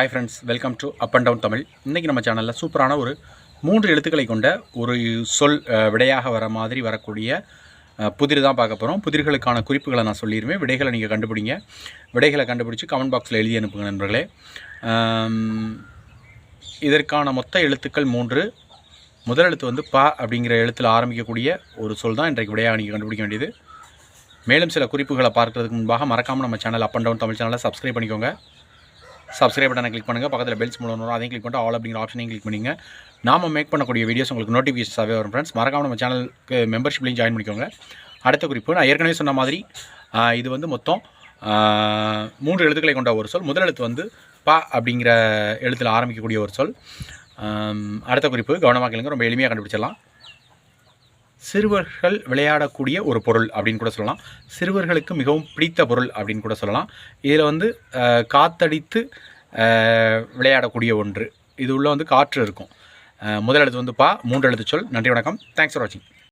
Hi friends welcome to up and down Tamil. இன்றைக்கி நம்ம சேனலில் சூப்பரான ஒரு மூன்று எழுத்துக்களை கொண்ட ஒரு சொல் விடையாக வர மாதிரி வரக்கூடிய புதிர் தான் பார்க்க போகிறோம் புதிர்களுக்கான குறிப்புகளை நான் சொல்லிடுவேன் விடைகளை நீங்கள் கண்டுபிடிங்க. விடைகளை கண்டுபிடிச்சி கமெண்ட் பாக்ஸில் எழுதி அனுப்புங்க நண்பர்களே. இதற்கான மொத்த எழுத்துக்கள் மூன்று. முதல் எழுத்து வந்து ப அப்படிங்கிற எழுத்தில் ஆரம்பிக்கக்கூடிய ஒரு சொல் தான் இன்றைக்கு விடையாக நீங்கள் கண்டுபிடிக்க வேண்டியது. மேலும் சில குறிப்புகளை பார்க்கறதுக்கு முன்பாக மறக்காமல் நம்ம channel up and down Tamil சேனலை சப்ஸ்கிரைப் பண்ணிக்கோங்க. சப்ஸ்கிரைப் பட்டனை கிளிக் பண்ணுங்கள் பக்கத்தில் பெல்ஸ் மூலம் வரும். அதையும் கிளிக் பண்ணிட்டு ஆல் அப்படிங்கிற ஆப்ஷனையும் கிளிக் பண்ணிங்க. நாம மேக் பண்ணக்கூடிய வீடியோஸ் உங்களுக்கு நோட்டிஃபிகேஷன்ஸாகவே வரும் ஃப்ரெண்ட்ஸ் மறக்காம நம்ம சேனலுக்கு மெம்பர்ஷிப்லையும் ஜாயின் பண்ணிக்கோங்க. அடுத்த குறிப்பு நான் ஏற்கனவே சொன்ன மாதிரி இது வந்து மொத்தம் மூன்று எழுத்துக்களை கொண்ட ஒரு சொல். முதல் எழுத்து வந்து ப அப்படிங்கிற எழுத்தில் ஆரம்பிக்கக்கூடிய ஒரு சொல். அடுத்த குறிப்பு கவனமாக கேளுங்க. ரொம்ப எளிமையாக கண்டுபிடிச்சிடலாம். சிறுவர்கள் விளையாடக்கூடிய ஒரு பொருள் அப்படின்னு கூட சொல்லலாம். சிறுவர்களுக்கு மிகவும் பிடித்த பொருள் அப்படின்னு கூட சொல்லலாம். இதில் வந்து காத்தடித்து விளையாடக்கூடிய ஒன்று. இது உள்ள வந்து காற்று இருக்கும். முதல் எழுத்து வந்து பா மூன்று எழுத்து சொல். நன்றி வணக்கம். தேங்க்ஸ் ஃபார் வாட்சிங்